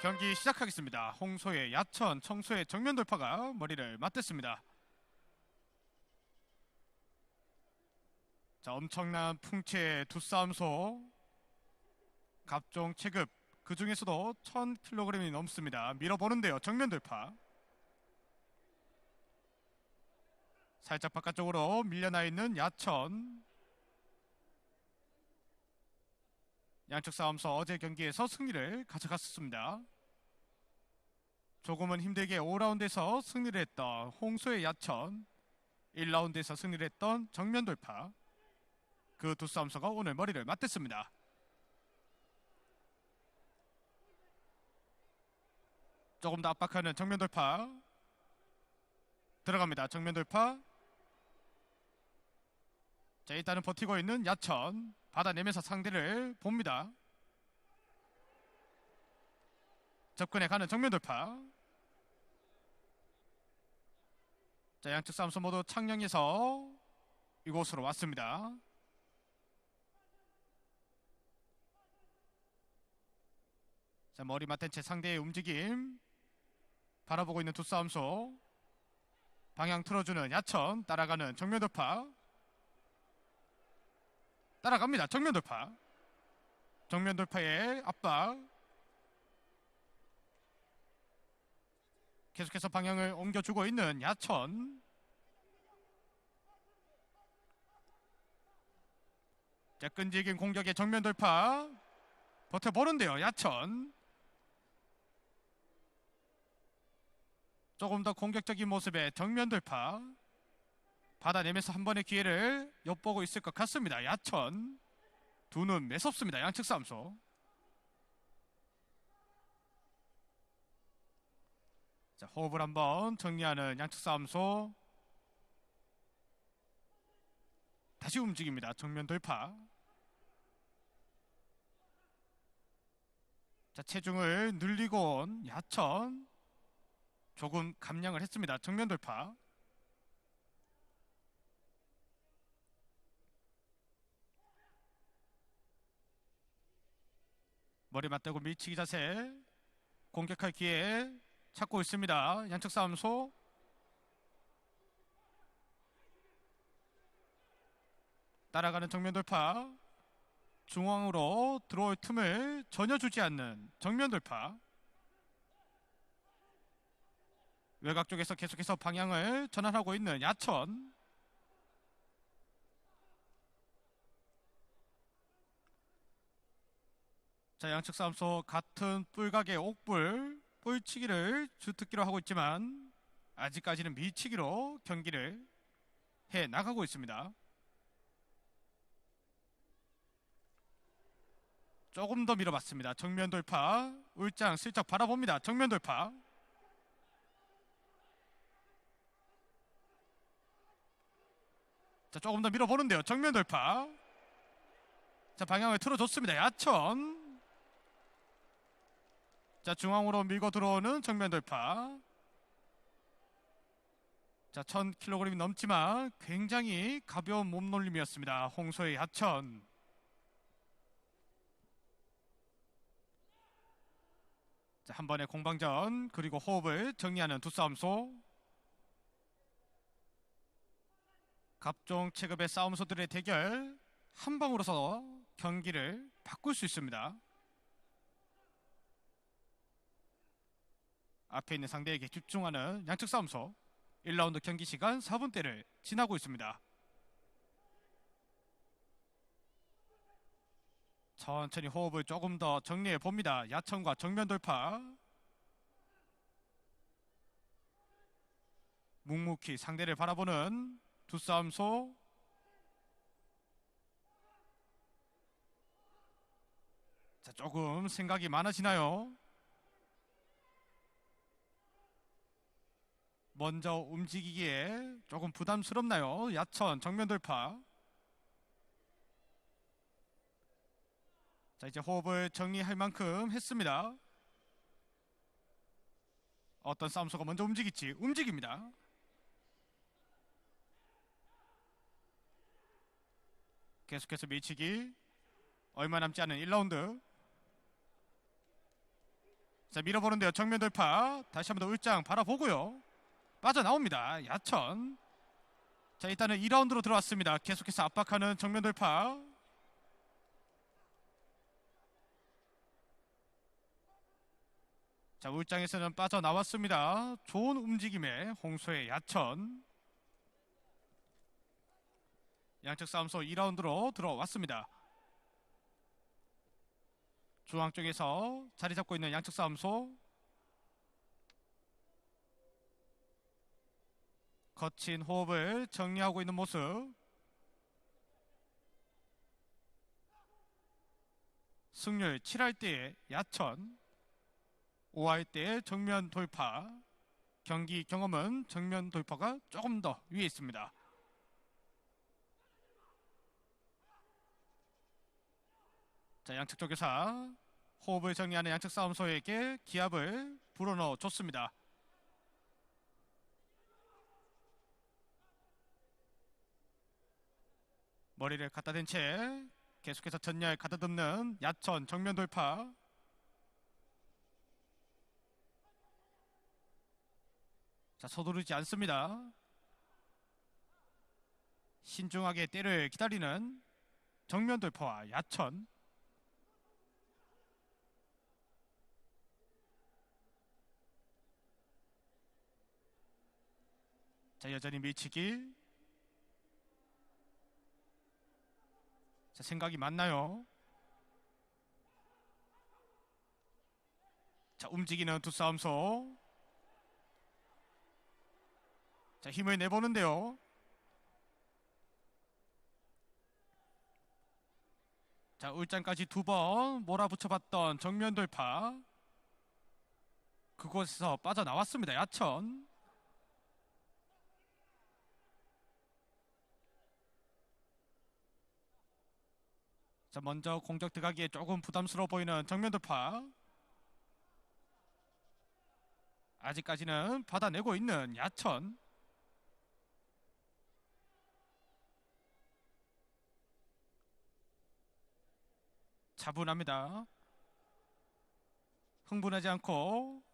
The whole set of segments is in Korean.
경기 시작하겠습니다. 홍소의 야천, 청소의 정면 돌파가 머리를 맞댔습니다. 자, 엄청난 풍채의 두 싸움소 갑종 체급 그 중에서도 1000kg이 넘습니다. 밀어보는데요. 정면 돌파. 살짝 바깥쪽으로 밀려나 있는 야천. 양측 싸움서 어제 경기에서 승리를 가져갔었습니다. 조금은 힘들게 5라운드에서 승리를 했던 홍소의 야천, 1라운드에서 승리를 했던 정면 돌파. 그 두 싸움서가 오늘 머리를 맞댔습니다. 조금 더 압박하는 정면 돌파. 들어갑니다. 정면 돌파. 자, 일단은 버티고 있는 야천. 받아내면서 상대를 봅니다. 접근해 가는 정면 돌파. 자, 양측 싸움서 모두 창녕에서 이곳으로 왔습니다. 자, 머리 맞댄 채 상대의 움직임 바라보고 있는 두 싸움소 방향 틀어주는 야천 따라가는 정면 돌파 따라갑니다. 정면 돌파. 정면 돌파의 압박. 계속해서 방향을 옮겨주고 있는 야천. 자, 끈질긴 공격의 정면 돌파. 버텨보는데요, 야천. 조금 더 공격적인 모습의 정면 돌파. 받아내면서 한 번의 기회를 엿보고 있을 것 같습니다. 야천 두 눈 매섭습니다. 양측 싸움소. 자 호흡을 한번 정리하는 양측 싸움소. 다시 움직입니다. 정면 돌파. 자 체중을 늘리고 온 야천 조금 감량을 했습니다. 정면 돌파. 머리 맞대고 밀치기 자세 공격할 기회 찾고 있습니다. 양측 싸움소. 따라가는 정면 돌파. 중앙으로 들어올 틈을 전혀 주지 않는 정면 돌파. 외곽 쪽에서 계속해서 방향을 전환하고 있는 야천 자 양측 싸움소 같은 뿔각의 옥불 뿔치기를 주특기로 하고 있지만 아직까지는 밀치기로 경기를 해 나가고 있습니다. 조금 더 밀어봤습니다. 정면 돌파 울장 슬쩍 바라봅니다. 정면 돌파 자 조금 더 밀어보는데요. 정면 돌파 자 방향을 틀어줬습니다. 야천 자 중앙으로 밀고 들어오는 정면 돌파. 자 1000kg이 넘지만 굉장히 가벼운 몸놀림이었습니다. 홍소의 하천. 자, 한 번의 공방전 그리고 호흡을 정리하는 두 싸움소 갑종 체급의 싸움소들의 대결 한 방으로서 경기를 바꿀 수 있습니다 앞에 있는 상대에게 집중하는 양측 싸움소 1라운드 경기 시간 4분대를 지나고 있습니다. 천천히 호흡을 조금 더 정리해 봅니다. 야천과 정면 돌파. 묵묵히 상대를 바라보는 두 싸움소. 자, 조금 생각이 많아지나요? 먼저 움직이기에 조금 부담스럽나요? 야천 정면 돌파. 자 이제 호흡을 정리할 만큼 했습니다. 어떤 싸움소가 먼저 움직일지 움직입니다. 계속해서 밀치기 얼마 남지 않은 1라운드 자 밀어보는데요. 정면 돌파. 다시 한번 더 울장 바라보고요. 빠져나옵니다. 야천. 자 일단은 2라운드로 들어왔습니다. 계속해서 압박하는 정면 돌파. 자 울장에서는 빠져나왔습니다. 좋은 움직임의 홍소의 야천. 양측 싸움소 2라운드로 들어왔습니다. 중앙 쪽에서 자리 잡고 있는 양측 싸움소 거친 호흡을 정리하고 있는 모습 승률 7할 때의 야천 5할 때의 정면 돌파 경기 경험은 정면 돌파가 조금 더 위에 있습니다. 자 양측 조교사 호흡을 정리하는 양측 싸움소에게 기압을 불어넣어 줬습니다. 머리를 갖다 댄 채 계속해서 전열 가다듬는 야천 정면 돌파. 자 서두르지 않습니다. 신중하게 때를 기다리는 정면 돌파와 야천. 자 여전히 밀치기 자 생각이 맞나요? 자 움직이는 두 싸움소. 자 힘을 내보는데요. 자 울장까지 두 번 몰아붙여봤던 정면 돌파. 그곳에서 빠져나왔습니다. 야천 자 먼저 공격 들어가기에 조금 부담스러워 보이는 정면 돌파. 아직까지는 받아내고 있는 야천. 차분합니다. 흥분하지 않고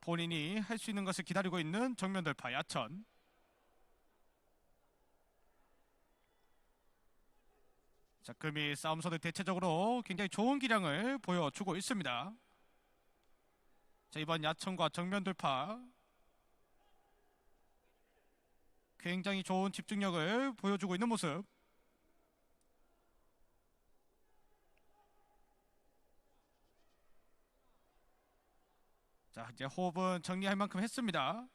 본인이 할 수 있는 것을 기다리고 있는 정면 돌파 야천 자, 금이 싸움선을 대체적으로 굉장히 좋은 기량을 보여주고 있습니다. 자, 이번 야천과 정면 돌파. 굉장히 좋은 집중력을 보여주고 있는 모습. 자, 이제 호흡은 정리할 만큼 했습니다.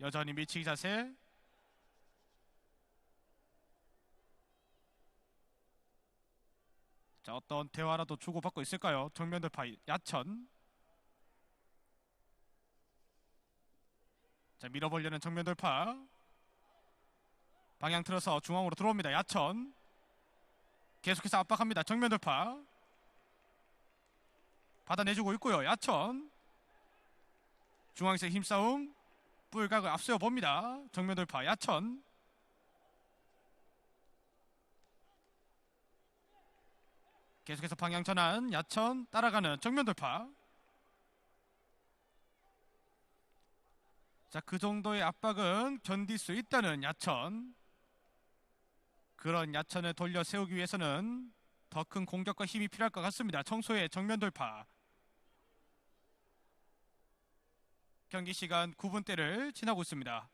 여전히 미치기 자세. 자 어떤 대화라도 주고받고 있을까요? 정면 돌파 야천. 자 밀어보려는 정면 돌파. 방향 틀어서 중앙으로 들어옵니다. 야천. 계속해서 압박합니다. 정면 돌파. 받아내주고 있고요. 야천. 중앙에서 힘싸움. 뿔각을 앞세워 봅니다. 정면 돌파. 야천 계속해서 방향 전환 야천 따라가는 정면 돌파. 자 그 정도의 압박은 견딜 수 있다는 야천. 그런 야천을 돌려 세우기 위해서는 더 큰 공격과 힘이 필요할 것 같습니다. 청소의 정면 돌파. 경기 시간 9분대를 지나고 있습니다.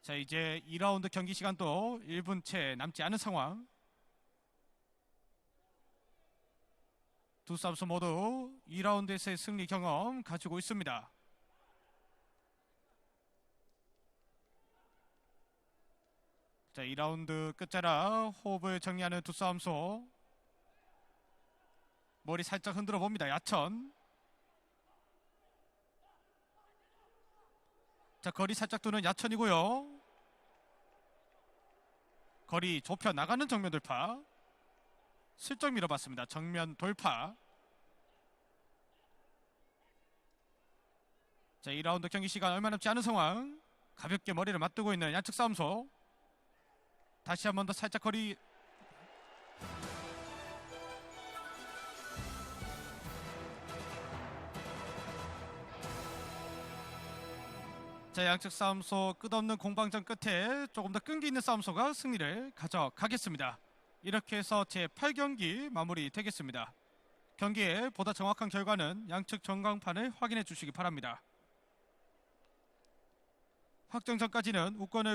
자 이제 2라운드 경기 시간도 1분 채 남지 않은 상황 두 선수 모두 2라운드에서의 승리 경험 가지고 있습니다. 자, 2라운드 끝자락 호흡을 정리하는 두 싸움소. 머리 살짝 흔들어 봅니다. 야천. 자, 거리 살짝 두는 야천이고요. 거리 좁혀 나가는 정면 돌파. 슬쩍 밀어봤습니다. 정면 돌파. 자, 2라운드 경기 시간 얼마 남지 않은 상황. 가볍게 머리를 맞두고 있는 양측 싸움소. 다시 한 번 더 살짝 거리. 자, 양측 싸움소 끝없는 공방전 끝에 조금 더 끈기 있는 싸움소가 승리를 가져가겠습니다. 이렇게 해서 제 8경기 마무리 되겠습니다. 경기의 보다 정확한 결과는 양측 전광판을 확인해 주시기 바랍니다. 확정전까지는 우권을